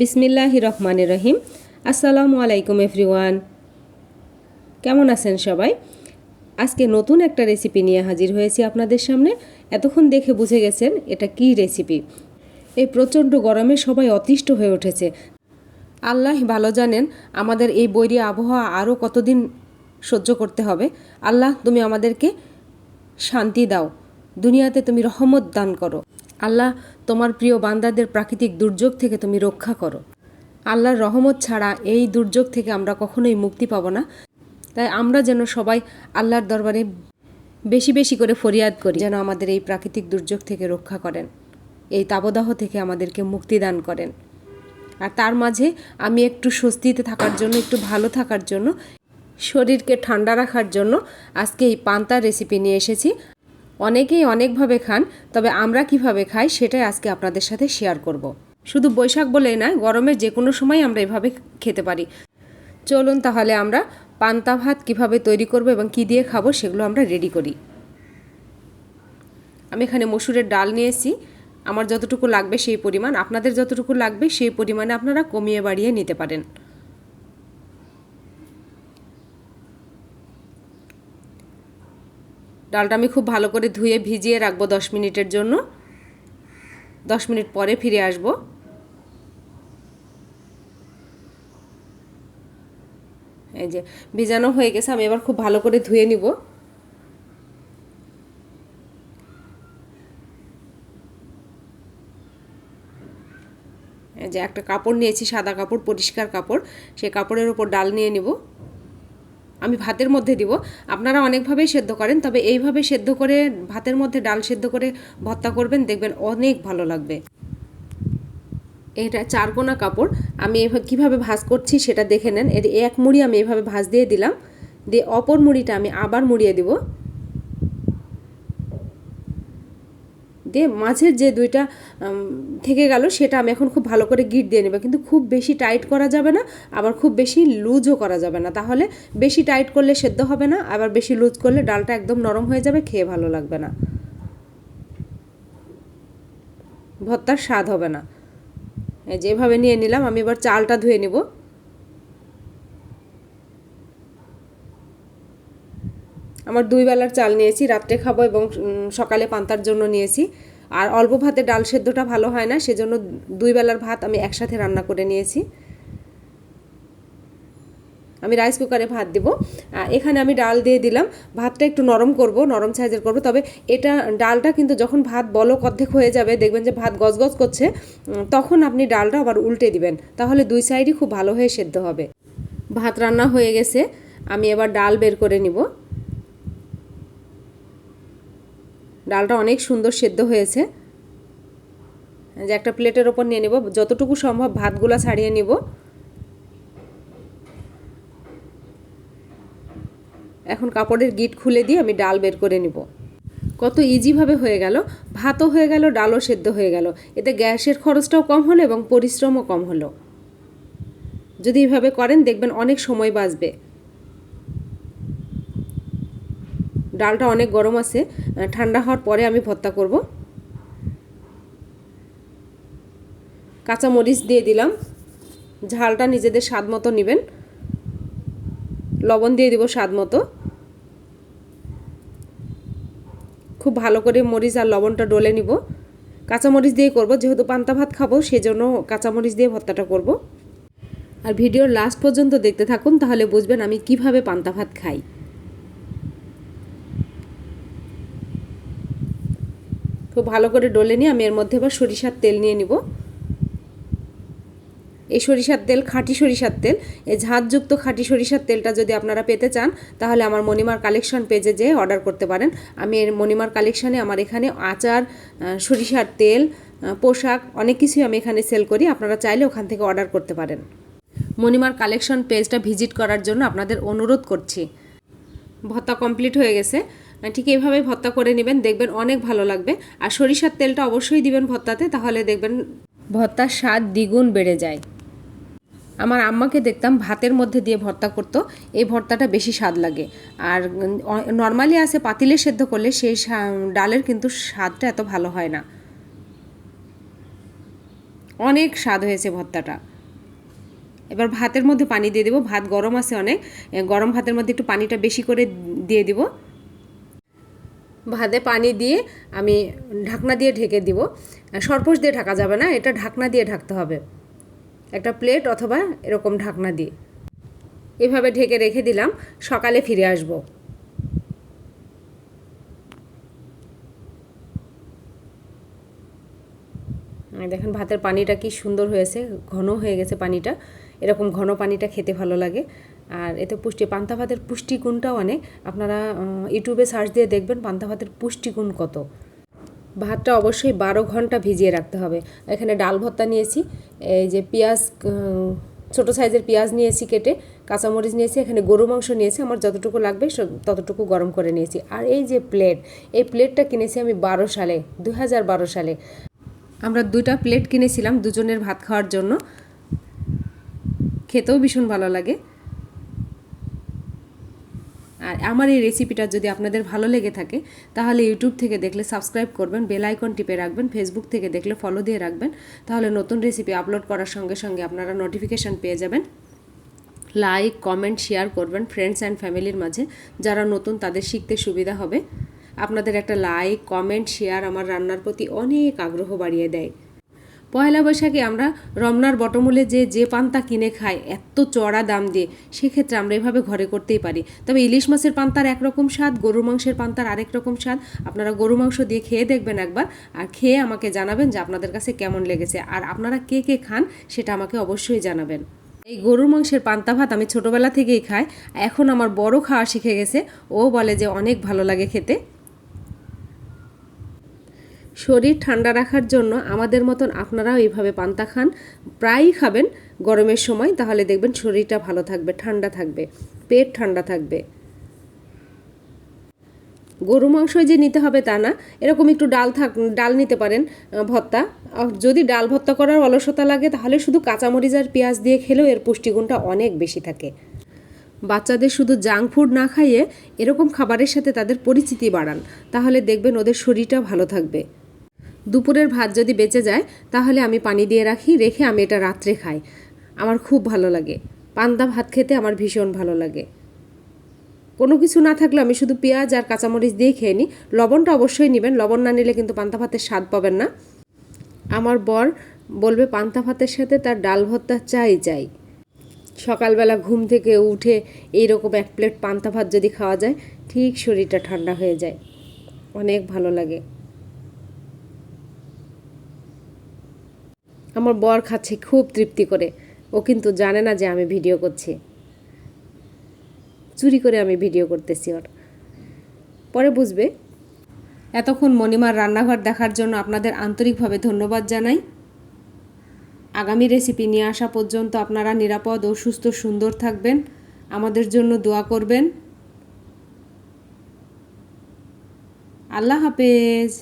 বিসমিল্লাহ রহমানের রহিম। আসসালামু আলাইকুম, এভরিওয়ান। কেমন আছেন সবাই? আজকে নতুন একটা রেসিপি নিয়ে হাজির হয়েছি আপনাদের সামনে। এতক্ষণ দেখে বুঝে গেছেন এটা কি রেসিপি। এই প্রচণ্ড গরমে সবাই অতিষ্ঠ হয়ে উঠেছে। আল্লাহ ভালো জানেন, আমাদের এই বৈরী আবহাওয়া আরও কতদিন সহ্য করতে হবে। আল্লাহ, তুমি আমাদেরকে শান্তি দাও। দুনিয়াতে তুমি রহমত দান করো। আল্লাহ তোমার প্রিয় বান্দাদের প্রাকৃতিক দুর্যোগ থেকে তুমি রক্ষা করো। আল্লাহর রহমত ছাড়া এই দুর্যোগ থেকে আমরা কখনোই মুক্তি পাবো না। তাই আমরা যেন সবাই আল্লাহর দরবারে বেশি বেশি করে ফরিয়াদ করি, যেন আমাদের এই প্রাকৃতিক দুর্যোগ থেকে রক্ষা করেন, এই তাবদাহ থেকে আমাদেরকে মুক্তি দান করেন। আর তার মাঝে আমি একটু স্বস্তিতে থাকার জন্য, একটু ভালো থাকার জন্য, শরীরকে ঠান্ডা রাখার জন্য আজকে এই পান্তা রেসিপি নিয়ে এসেছি। অনেকেই অনেকভাবে খান, তবে আমরা কীভাবে খাই সেটাই আজকে আপনাদের সাথে শেয়ার করব। শুধু বৈশাখ বলেই নয়, গরমের যে কোনো সময় আমরা এভাবে খেতে পারি। চলুন তাহলে আমরা পান্তা ভাত কীভাবে তৈরি করব এবং কি দিয়ে খাব সেগুলো আমরা রেডি করি। আমি এখানে মসুরের ডাল নিয়েছি। আমার যতটুকু লাগবে সেই পরিমাণ, আপনাদের যতটুকু লাগবে সেই পরিমাণে আপনারা কমিয়ে বাড়িয়ে নিতে পারেন। ডালটা আমি খুব ভালো করে ধুয়ে ভিজিয়ে রাখব দশ মিনিটের জন্য। দশ মিনিট পরে ফিরে আসব। এই যে, ভিজানো হয়ে গেছে, আমি এবার খুব ভালো করে ধুয়ে নিব। যে, একটা কাপড় নিয়েছি, সাদা কাপড়, পরিষ্কার কাপড়। সেই কাপড়ের ওপর ডাল নিয়ে নিব। আমি ভাতের মধ্যে দিব। আপনারা অনেকভাবেই সেদ্ধ করেন, তবে এইভাবে সেদ্ধ করে ভাতের মধ্যে ডাল সেদ্ধ করে ভর্তা করবেন, দেখবেন অনেক ভালো লাগবে। এটা চারকোনা কাপড়, আমি কীভাবে ভাজ করছি সেটা দেখে নেন। এক মুড়ি আমি এভাবে ভাজ দিয়ে দিলাম। দিয়ে অপর মুড়িটা আমি আবার মুড়িয়ে দিব। দিয়ে মাছের যে দুইটা থেকে গেল, সেটা আমি এখন খুব ভালো করে গিট দিয়ে নেব। কিন্তু খুব বেশি টাইট করা যাবে না, আবার খুব বেশি লুজও করা যাবে না। তাহলে বেশি টাইট করলে সেদ্ধ হবে না, আবার বেশি লুজ করলে ডালটা একদম নরম হয়ে যাবে, খেয়ে ভালো লাগবে না। ভর্তার স্বাদ হবে না। যেভাবে নিয়ে নিলাম, আমি এবার চালটা ধুয়ে নিব। আমার দুই বেলার চাল নিয়েছি, রাত্রে খাব এবং সকালে পান্তার জন্য নিয়েছি। আর অল্প ভাতে ডাল সেদ্ধটা ভালো হয় না, সেজন্য দুই বেলার ভাত আমি একসাথে রান্না করে নিয়েছি। আমি রাইস কুকারে ভাত দিব। এখানে আমি ডাল দিয়ে দিলাম। ভাতটা একটু নরম করব, নরম সাইজের করব, তবে এটা, ডালটা কিন্তু যখন ভাত বলক অর্ধেক হয়ে যাবে, দেখবেন যে ভাত গজগজ করছে তখন আপনি ডালটা আবার উল্টে দিবেন। তাহলে দুই সাইডই খুব ভালো হয়ে সেদ্ধ হবে। ভাত রান্না হয়ে গেছে। আমি এবার ডাল বের করে নিব। ডালটা অনেক সুন্দর সেদ্ধ হয়েছে। যে একটা প্লেটের ওপর নিয়ে নেব, যতটুকু সম্ভব ভাতগুলো ছাড়িয়ে নিব। এখন কাপড়ের গিট খুলে দিয়ে আমি ডাল বের করে নিব। কত ইজিভাবে হয়ে গেল। ভাতও হয়ে গেল, ডালও সেদ্ধ হয়ে গেল। এতে গ্যাসের খরচটাও কম হলো এবং পরিশ্রমও কম হলো। যদি এভাবে করেন, দেখবেন অনেক সময় বাঁচবে। ডালটা অনেক গরম আছে ঠান্ডা হওয়ার পরে আমি ভর্তা করব। কাঁচা মরিচ দিয়ে দিলাম। ঝালটা নিজেদের স্বাদ মতো নেবেন। লবণ দিয়ে দিব স্বাদ মতো। খুব ভালো করে মরিচ আর লবণটা ডলে নিব। কাঁচামরিচ দিয়ে করব, যেহেতু পান্তা ভাত খাব, সেজন্য কাঁচামরিচ দিয়ে ভর্তাটা করব। আর ভিডিওর লাস্ট পর্যন্ত দেখতে থাকুন, তাহলে বুঝবেন আমি কীভাবে পান্তা ভাত খাই। খুব ভালো করে ডলে নিয়ে আমি এর মধ্যে এবার সরিষার তেল নিয়ে নিব। এই সরিষার তেল, খাঁটি সরিষার তেল, এই ঝাঁঝযুক্ত খাঁটি সরিষার তেলটা যদি আপনারা পেতে চান, তাহলে আমার মণিমার কালেকশন পেজে যেয়ে অর্ডার করতে পারেন। আমি এর মণিমার কালেকশানে আমার এখানে আচার সরিষার তেল পোশাক, অনেক কিছুই আমি এখানে সেল করি। আপনারা চাইলে ওখান থেকে অর্ডার করতে পারেন। মণিমার কালেকশন পেজটা ভিজিট করার জন্য আপনাদের অনুরোধ করছি। ভত্তা কমপ্লিট হয়ে গেছে। ঠিক এইভাবে ভর্তা করে নেবেন, দেখবেন অনেক ভালো লাগবে। আর সরিষার তেলটা অবশ্যই দিবেন ভর্তাতে তাহলে দেখবেন ভর্তার স্বাদ দ্বিগুণ বেড়ে যায়। আমার আম্মাকে দেখতাম ভাতের মধ্যে দিয়ে ভর্তা করতো, এই ভর্তাটা বেশি স্বাদ লাগে। আর নর্মালি আছে পাতিলে সেদ্ধ করলে সেই ডালের কিন্তু স্বাদটা এত ভালো হয় না। অনেক স্বাদ হয়েছে ভর্তাটা। এবার ভাতের মধ্যে পানি দিয়ে দেবো, ভাত গরম আছে অনেক, গরম ভাতের মধ্যে একটু পানিটা বেশি করে দিয়ে দিব। ভাতে পানি দিয়ে আমি ঢাকনা দিয়ে ঢেকে দিব। সরপোষ দিয়ে ঢাকা যাবে না, এটা ঢাকনা দিয়ে ঢাকতে হবে। একটা প্লেট অথবা এরকম ঢাকনা দিয়ে। এভাবে ঢেকে রেখে দিলাম, সকালে ফিরে আসব। দেখেন ভাতের পানিটা কি সুন্দর হয়েছে, ঘন হয়ে গেছে পানিটা। এরকম ঘন পানিটা খেতে ভালো লাগে। আর এতে পুষ্টি, পান্তা ভাতের পুষ্টিগুণটাও অনেক। আপনারা ইউটিউবে সার্চ দিয়ে দেখবেন পান্তা ভাতের পুষ্টিগুণ কত। ভাতটা অবশ্যই বারো ঘণ্টা ভিজিয়ে রাখতে হবে। এখানে ডাল ভর্তা নিয়েছি, এই যে পেঁয়াজ ছোটো সাইজের পেঁয়াজ নিয়েছি কেটে, কাঁচামরিচ নিয়েছি, এখানে গরু মাংস নিয়েছি, আমার যতটুকু লাগবে ততটুকু গরম করে নিয়েছি। আর এই যে প্লেট এই প্লেটটা কিনেছি আমি বারো সালে দু হাজার বারো সালে। আমরা দুইটা প্লেট কিনেছিলাম দুজনের ভাত খাওয়ার জন্য। খেতেও ভীষণ ভালো লাগে। আর আমার এই রেসিপিটা যদি আপনাদের ভালো লেগে থাকে, তাহলে ইউটিউব থেকে দেখলে সাবস্ক্রাইব করবেন বেল আইকন টিপে রাখবেন ফেসবুক থেকে দেখলে ফলো দিয়ে রাখবেন, তাহলে নতুন রেসিপি আপলোড করার সঙ্গে সঙ্গে আপনারা নোটিফিকেশান পেয়ে যাবেন। লাইক কমেন্ট শেয়ার করবেন ফ্রেন্ডস অ্যান্ড ফ্যামিলির মাঝে, যারা নতুন তাদের শিখতে সুবিধা হবে। আপনাদের একটা লাইক কমেন্ট শেয়ার আমার রান্নার প্রতি অনেক আগ্রহ বাড়িয়ে দেয়। পয়লা বৈশাখে আমরা রমনার বটমূলে যে যে পান্তা কিনে খাই, এত চড়া দাম দিয়ে, সেক্ষেত্রে আমরা এভাবে ঘরে করতেই পারি। তবে ইলিশ মাছের পান্তার একরকম স্বাদ গরু মাংসের পান্তার আরেক রকম স্বাদ, আপনারা গরু মাংস দিয়ে খেয়ে দেখবেন একবার আর খেয়ে আমাকে জানাবেন যে আপনাদের কাছে কেমন লেগেছে আর আপনারা কে কে খান সেটা আমাকে অবশ্যই জানাবেন। এই গরুর মাংসের পান্তা ভাত আমি ছোটোবেলা থেকেই খাই, এখন আমার বড় খাওয়া শিখে গেছে। ও বলে যে, অনেক ভালো লাগে খেতে। শরীর ঠান্ডা রাখার জন্য আমাদের মতন আপনারাও এইভাবে পান্তা খান। প্রায়ই খাবেন গরমের সময়, তাহলে দেখবেন শরীরটা ভালো থাকবে, ঠান্ডা থাকবে, পেট ঠান্ডা থাকবে। গরু মাংস যে নিতে হবে তা না, এরকম একটু ডাল থাক, ডাল নিতে পারেন ভর্তা। যদি ডাল ভর্তা করার অলসতা লাগে, তাহলে শুধু কাঁচামরিচ আর পেঁয়াজ দিয়ে খেলেও এর পুষ্টিগুণটা অনেক বেশি থাকে। বাচ্চাদের শুধু জাঙ্ক ফুড না খাইয়ে এরকম খাবারের সাথে তাদের পরিচিতি বাড়ান, তাহলে দেখবেন ওদের শরীরটা ভালো থাকবে। দুপুরের ভাত যদি বেঁচে যায়, তাহলে আমি পানি দিয়ে রাখি, রেখে আমি এটা রাত্রে খাই। আমার খুব ভালো লাগে। পান্তা ভাত খেতে আমার ভীষণ ভালো লাগে। কোনো কিছু না থাকলে আমি শুধু পেঁয়াজ আর কাঁচামরিচ দিয়ে খেয়ে নিই। লবণটা অবশ্যই নেবেন। লবণ না নিলে কিন্তু পান্তা ভাতের স্বাদ পাবেন না। আমার বর বলবে, পান্তা ভাতের সাথে তার ডাল ভর্তা চাই চাই। সকালবেলা ঘুম থেকে উঠে এইরকম এক প্লেট পান্তা ভাত যদি খাওয়া যায়, ঠিক শরীরটা ঠান্ডা হয়ে যায়। অনেক ভালো লাগে। আমার বর খাচ্ছে, খুব তৃপ্তি করে। ও কিন্তু জানে না যে আমি ভিডিও করছি। চুরি করে আমি ভিডিও করতেছি ওর। পরে বুঝবে। এতক্ষণ মণিমার রান্নাঘর দেখার জন্য আপনাদের আন্তরিকভাবে ধন্যবাদ জানাই। আগামী রেসিপি নিয়ে আসা পর্যন্ত আপনারা নিরাপদ ও সুস্থ সুন্দর থাকবেন। আমাদের জন্য দোয়া করবেন। আল্লাহ হাফেজ।